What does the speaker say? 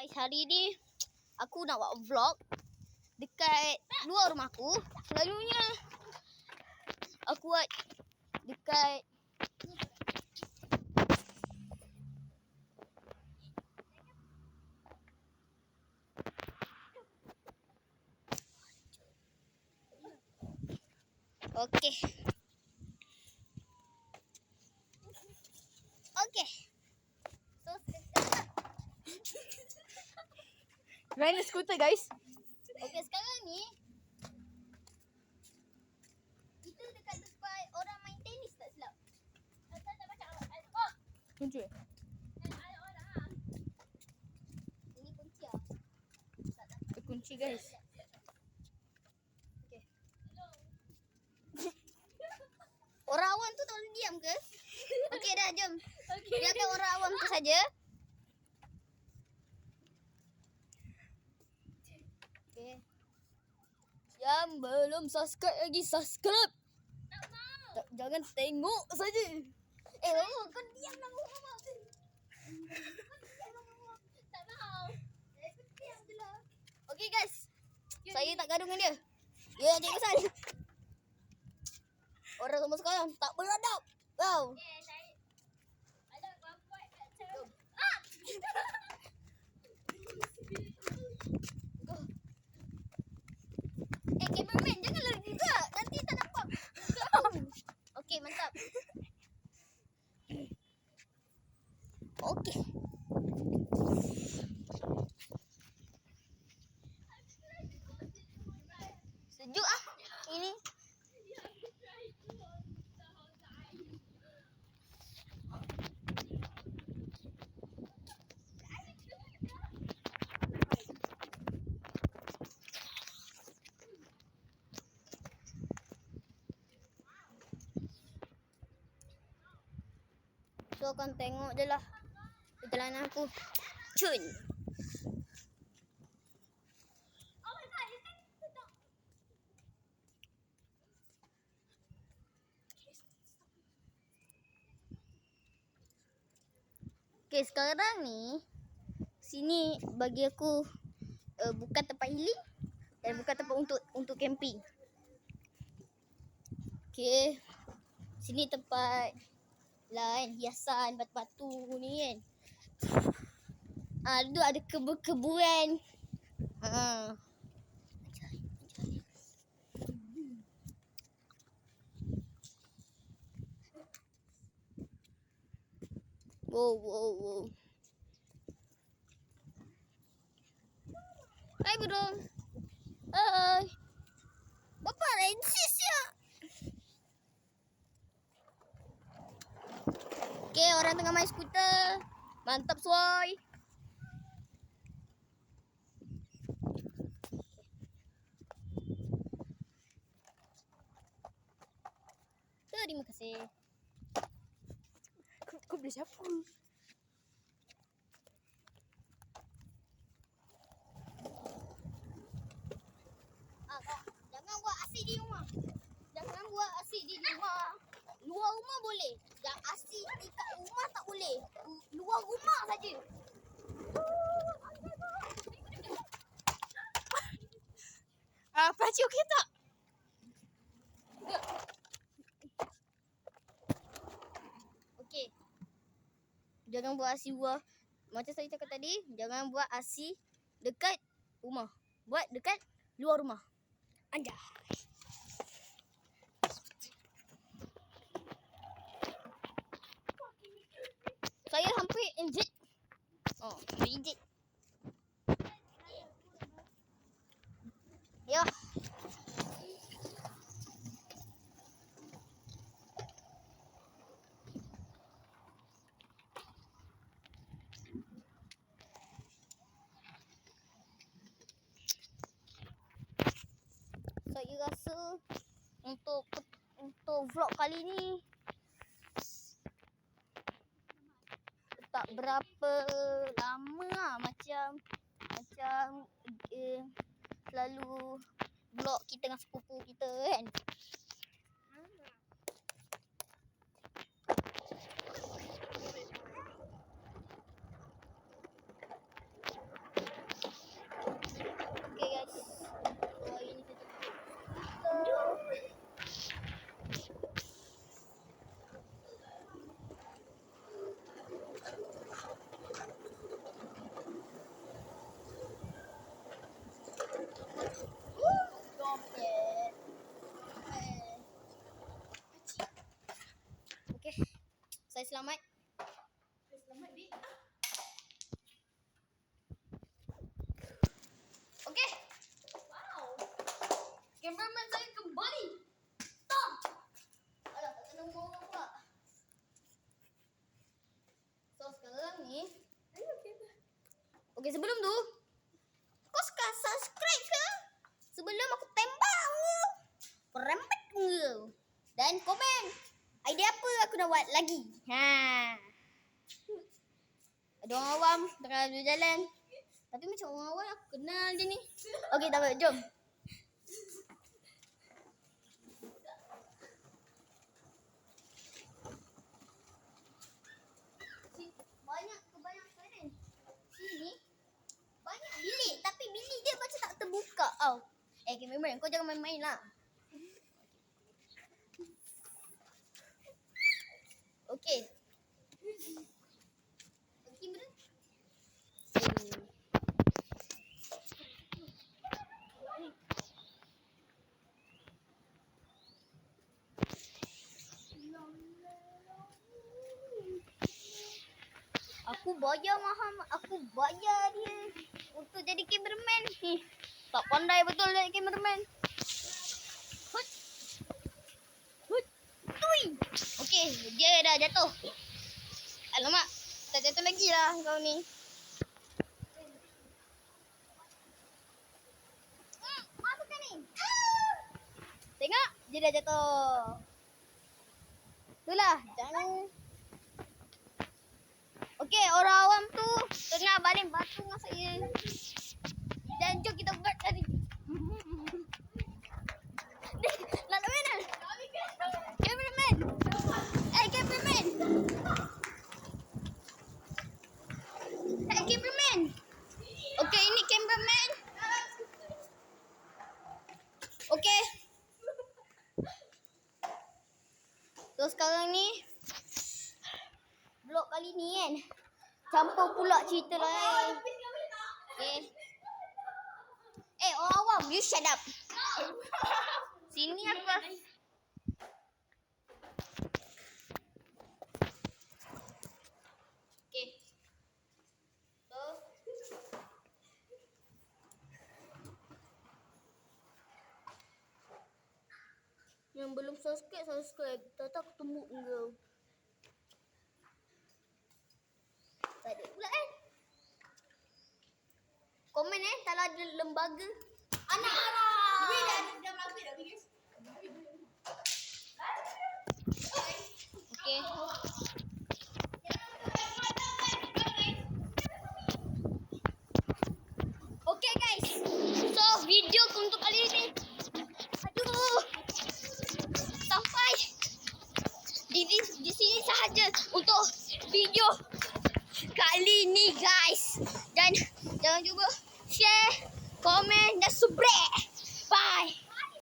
Guys, hari ni aku nak buat vlog dekat luar rumah aku. Selalunya aku buat dekat Okey. Okey. So, sekarang Ride skuter guys. Okey sekarang ni kita dekat tempat orang main tenis tak silap. Asal tak macam oh, Tunjuk. eh? ada orang ah. Ini kunci ah. Kunci guys. Okey. Orang awam tu tak boleh diam ke? Okey dah jom. Okay. Biarkan orang awam tu saja. Okey. Yang belum subscribe lagi subscribe. Tak, jangan tengok saja. Eh, oh, kau diam lah mama. Tak mau. Kau diam je lah. Okey guys. Saya tak gaduh dengan dia. Dia jadi kesan. Orang sama sekarang tak beradab. Wow. Eh, cameraman jangan lari juga. Nanti tak nampak. Okey, mantap. Okey. Sejuk ah. Ini. Akan tengok je lah perjalanan aku. Cun. Okay, sekarang ni sini bagi aku uh, bukan tempat healing dan bukan tempat untuk untuk camping. Okay. Sini tempat lain hiasan batu-batu ni kan. Ah, dulu ada kebun-kebunan. Ha. Wow, wow, wow. Hai burung. Hai. Bapak nak insist ya. Okay, orang tengah main skuter. Mantap, suai. Terima kasih. Kau, kau boleh siapa? Kak, jangan buat asyik di rumah. Jangan buat asyik di rumah. Luar rumah boleh. Yang asyik dekat rumah tak boleh. Luar rumah saja. Ah, pakcik okey tak? Okey. Jangan buat asyik luar. Macam saya cakap tadi, jangan buat asyik dekat rumah. Buat dekat luar rumah. Anjay. Injet. Ya. Saya rasa untuk untuk vlog kali ni tak berapa lama lah macam macam eh, selalu vlog kita dengan sepupu kita kan. Selamat. Selamat dik. Okey. Wow. Cameraman saya kembali. Stop. Alah, tak kena orang pula. So, sekarang ni. Okey, sebelum tu. Kau suka subscribe ke? Sebelum aku tembak kau. Perempet kau. Dan komen. Buat lagi. Ha. Ada orang awam tengah berjalan. Tapi macam orang awam aku kenal dia ni. Okey, tak apa. Jom. Si- Banyak kebanyakan Sini banyak bilik tapi bilik dia macam tak terbuka tau. Eh, cameraman kau jangan main-main lah. Okey. Okey, bro. Hmm. Aku bayar mahal, aku bayar dia untuk jadi cameraman. Ni, tak pandai betul jadi cameraman. Hut. Hut. Tui. Okey, dia dah jatuh. Alamak, tak jatuh lagi lah kau ni. Hmm, kan ni? Tengok, dia dah jatuh. Itulah, jangan Okey, orang awam tu tengah baling batu dengan saya. Dan jom kita buat tadi. Nak nak mana? Cameraman. Eh, cameraman. Eh, cameraman. Okey, ini cameraman. Okey. So sekarang ni blok kali ni kan campur pula cerita lain. Okay. Eh orang awam you shut up. Sini Okay. So Yang belum subscribe, subscribe. Tak tahu aku tembuk kau. Tak ada pula kan? Komen eh kalau ada lembaga. Anak Arab. Weh dah dah mabit dah guys. Okay. Okay guys. So video untuk kali ini. Jangan lupa share, komen dan subscribe.